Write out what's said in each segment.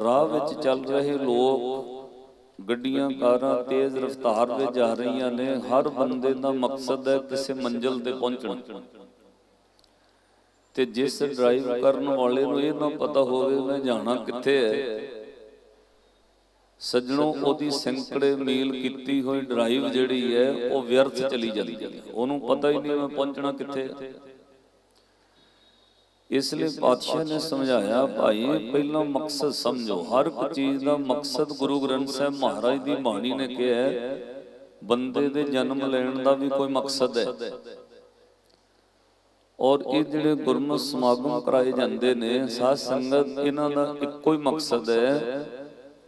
ਰਾਹ ਵਿੱਚ ਚੱਲ ਰਹੇ ਲੋਕ ਗੱਡੀਆਂ, ਕਾਰਾਂ ਤੇਜ਼ ਰਫ਼ਤਾਰ ਤੇ ਜਾ ਰਹੀਆਂ ਨੇ। ਹਰ ਬੰਦੇ ਦਾ ਮਕਸਦ ਹੈ ਕਿਸੇ ਮੰਜ਼ਿਲ ਤੇ ਪਹੁੰਚਣਾ। ਤੇ ਜਿਸ ਡਰਾਈਵ ਕਰਨ ਵਾਲੇ ਨੂੰ ਇਹ ਨਾ ਪਤਾ ਹੋਵੇ ਮੈਂ ਜਾਣਾ ਕਿੱਥੇ ਹੈ। ਸੱਜਣੋ, ਉਹਦੀ ਸੈਂਕੜੇ ਮੀਲ ਕੀਤੀ ਹੋਈ ਡਰਾਈਵ ਜਿਹੜੀ ਹੈ, ਉਹ ਵਿਅਰਥ ਚਲੀ ਜਾਂਦੀ ਹੈ। ਉਹਨੂੰ ਪਤਾ ਹੀ ਨਹੀਂ ਮੈਂ ਪਹੁੰਚਣਾ ਕਿੱਥੇ ਹੈ। ਇਸ ਲਈ ਪਾਤਸ਼ਾਹ ਨੇ ਸਮਝਾਇਆ ਭਾਈ ਪਹਿਲਾਂ ਮਕਸਦ ਸਮਝੋ। ਹਰ ਇੱਕ ਚੀਜ਼ ਦਾ ਮਕਸਦ ਗੁਰੂ ਗ੍ਰੰਥ ਸਾਹਿਬ ਮਹਾਰਾਜ ਦੀ ਬਾਣੀ ਨੇ ਕਿਹਾ ਹੈ ਬੰਦੇ ਦੇ ਜਨਮ ਲੈਣ ਦਾ ਵੀ ਕੋਈ ਮਕਸਦ ਹੈ। ਔਰ ਇਹ ਜਿਹੜੇ ਗੁਰਮਤਿ ਸਮਾਗਮ ਕਰਾਏ ਜਾਂਦੇ ਨੇ ਸਾਧ ਸੰਗਤ ਇਹਨਾਂ ਦਾ ਇੱਕੋ ਹੀ ਮਕਸਦ ਹੈ।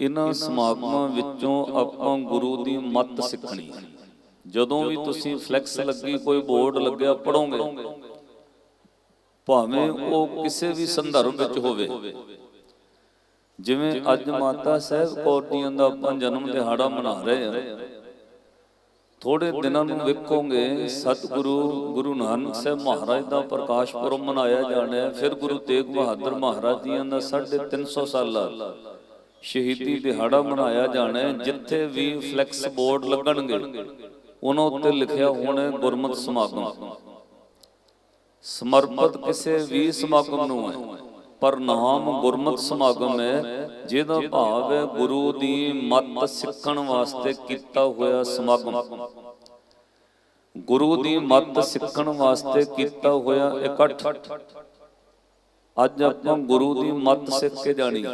ਇਹਨਾਂ ਸਮਾਗਮਾਂ ਵਿੱਚੋਂ ਆਪਾਂ ਗੁਰੂ ਦੀ ਮੱਤ ਸਿੱਖਣੀ ਜਦੋਂ ਵੀ ਤੁਸੀਂ ਫਲੈਕਸ ਲੱਗੀ ਕੋਈ ਬੋਰਡ ਲੱਗਿਆ ਪੜੋਗੇ ਭਾਵੇਂ ਉਹ ਕਿਸੇ ਵੀ ਸੰਦਰਭ ਵਿੱਚ ਹੋਵੇ। ਜਿਵੇਂ ਅੱਜ ਮਾਤਾ ਸਾਹਿਬ ਕੌਰ ਜੀਆਂ ਦਾ ਆਪਾਂ ਜਨਮ ਦਿਹਾੜਾ ਮਨਾ ਰਹੇ ਹਾਂ। ਥੋੜੇ ਦਿਨਾਂ ਨੂੰ ਵੇਖੋਗੇ ਸਤਿਗੁਰੂ ਗੁਰੂ ਨਾਨਕ ਸਾਹਿਬ ਮਹਾਰਾਜ ਦਾ ਪ੍ਰਕਾਸ਼ ਪੁਰਬ ਮਨਾਇਆ ਜਾਣਾ ਹੈ ਫਿਰ ਗੁਰੂ ਤੇਗ ਬਹਾਦਰ ਮਹਾਰਾਜ ਜੀਆਂ ਦਾ 350 ਸਾਲਾ ਸ਼ਹੀਦੀ ਦਿਹਾੜਾ ਮਨਾਇਆ ਜਾਣਾ ਹੈ ਜਿੱਥੇ ਵੀ ਫਲੈਕਸ ਬੋਰਡ ਲੱਗਣਗੇ ਉਹਨਾਂ ਉੱਤੇ ਲਿਖਿਆ ਹੋਣਾ ਗੁਰਮਤਿ ਸਮਾਗਮ। ਸਮਰਪਿਤ ਕਿਸੇ ਵੀ ਸਮਾਗਮ ਨੂੰ ਹੈ। ਪਰ ਨਾਮ ਗੁਰਮਤਿ ਸਮਾਗਮ ਹੈ, ਜਿਹਦਾ ਭਾਵ ਹੈ ਗੁਰੂ ਦੀ ਮੱਤ ਸਿੱਖਣ ਵਾਸਤੇ ਕੀਤਾ ਹੋਇਆ ਸਮਾਗਮ। ਗੁਰੂ ਦੀ ਮੱਤ ਸਿੱਖਣ ਵਾਸਤੇ ਕੀਤਾ ਹੋਇਆ ਇਕੱਠ। ਅੱਜ ਆਪਾਂ ਗੁਰੂ ਦੀ ਮੱਤ ਸਿੱਖ ਕੇ ਜਾਣੀ।